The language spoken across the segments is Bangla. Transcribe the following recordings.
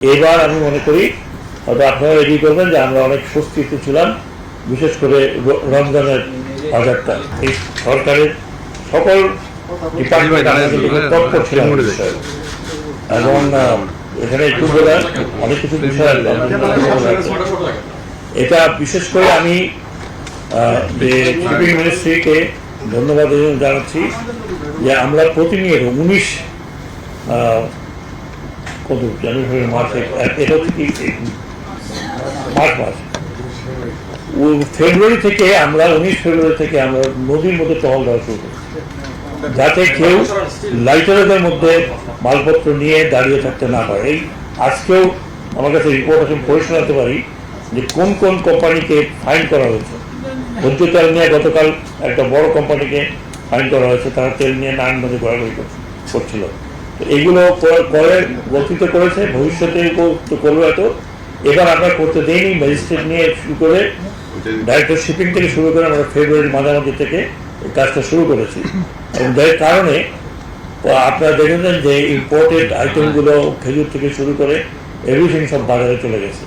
এবার আমি মনে করি হয়তো আপনারা রেডি করবেন যে আমরা অনেক স্বস্তিতে ছিলাম বিশেষ করে রমজানের বাজারটা এই সরকারের সকল তৎপর ছিলাম। এবং এখানে একটু বলে অনেক কিছু বিষয় এটা বিশেষ করে আমি যে শিপিং মিনিস্ট্রিকে ধন্যবাদ জানাচ্ছি যে আমরা প্রতিনিয়ত উনিশ কত জানুয়ারি মাসে এটা হচ্ছে কি? মার্চ মাস। ফেব্রুয়ারি থেকে আমরা, উনিশ ফেব্রুয়ারি থেকে আমরা নদীর মধ্যে টহল দেওয়া শুরু করি যাতে কেউ লাইটারদের মধ্যে মালপত্র নিয়ে দাঁড়িয়ে থাকতে না পারে। এই আজকেও আমার কাছে রিপোর্ট আছে পড়ে শোনাতে পারি যে কোন কোন কোম্পানিকে ফাইন করা হয়েছে। ভোজ্য তেল নিয়ে গতকাল একটা বড় কোম্পানিকে ফাইন করা হয়েছে, তারা তেল নিয়ে নান নদী ঘোরাঘুরি কর- করছিল। এগুলো করে গঠিত করেছে ভবিষ্যতে করবে হয়তো এবার আমরা করতে দেইনি ম্যাজিস্ট্রেট নিয়ে শুরু করে ডাইরেক্টর শিপিং থেকে শুরু করে আমরা ফেব্রুয়ারি মাঝামাঝি থেকে কাজটা শুরু করেছি। এবং যার কারণে আপনারা দেখেছেন যে ইম্পোর্টেড আইটেমগুলো খেজুর থেকে শুরু করে এভরিথিং সব বাজারে চলে গেছে।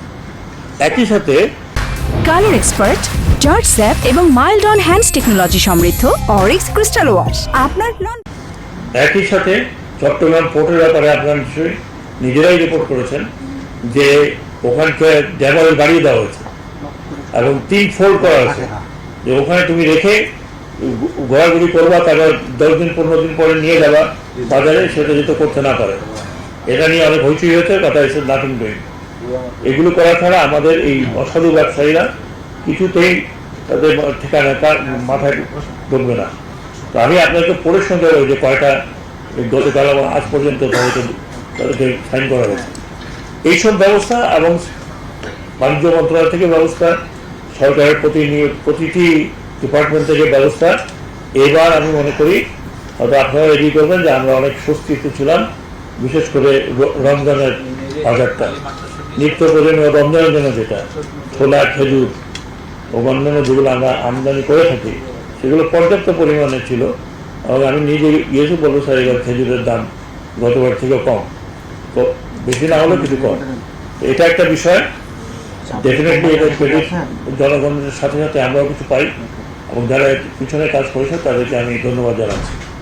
একই সাথে কালার এক্সপার্ট জর্জ স্যাপ এবং মাইল্ড অন হ্যান্ডস টেকনোলজি সমৃদ্ধ অরিক্স ক্রিস্টাল ওয়াশ আপনার একই সাথে চট্টগ্রাম পোর্টের ব্যাপারে আপনারা নিশ্চয়ই নিজেরাই রিপোর্ট করেছেন যে ওখানকে ড্যামাল বাড়িয়ে দেওয়া হয়েছে এবং তিন ফোল্ড করা হয়েছে। যে ওখানে তুমি রেখে ঘোরাঘুরি করবা, তারপর দশ দিন, পনেরো দিন পরে নিয়ে যাবা বাজারে, সেটা যেতে করতে না পারে। এটা নিয়ে অনেক হইচই হয়েছে, কথা এসে নাথিং ডুইং এগুলো করা ছাড়া আমাদের এই অসাধু ব্যবসায়ীরা কিছুতেই তাদের ঠিকানা মাথায় ঢুকবে না। তো আমি আপনাকে পড়ে পারি যে কয়টা গতকাল এবং আজ পর্যন্ত তাদেরকে সাইন করা হয়েছে। এইসব ব্যবস্থা এবং বাণিজ্য মন্ত্রণালয় থেকে ব্যবস্থা, সরকারের প্রতি প্রতিটি ডিপার্টমেন্ট থেকে ব্যবস্থা, এবার আমি মনে করি হয়তো আপনারা রেডি করবেন যে আমরা অনেক স্বস্তিতে ছিলাম, বিশেষ করে রমজানের বাজারটা। নিত্য প্রয়োজনীয় রমজানের জন্য যেটা, ছোলা, খেজুর ও অন্যান্য যেগুলো আমরা আমদানি করে থাকি, সেগুলো পর্যাপ্ত পরিমাণে ছিল। আমি নিজে গিয়েছি বলব স্যার, এবার খেজুরের দাম গতবার থেকে কম। তো বেশি না হলেও কিছু কম। এটা একটা বিষয়। ডেফিনেটলি এটা জনগণের সাথে সাথে আমরাও কিছু পাই এবং যারা পিছনে কাজ করেছে, তাদেরকে আমি ধন্যবাদ জানাচ্ছি।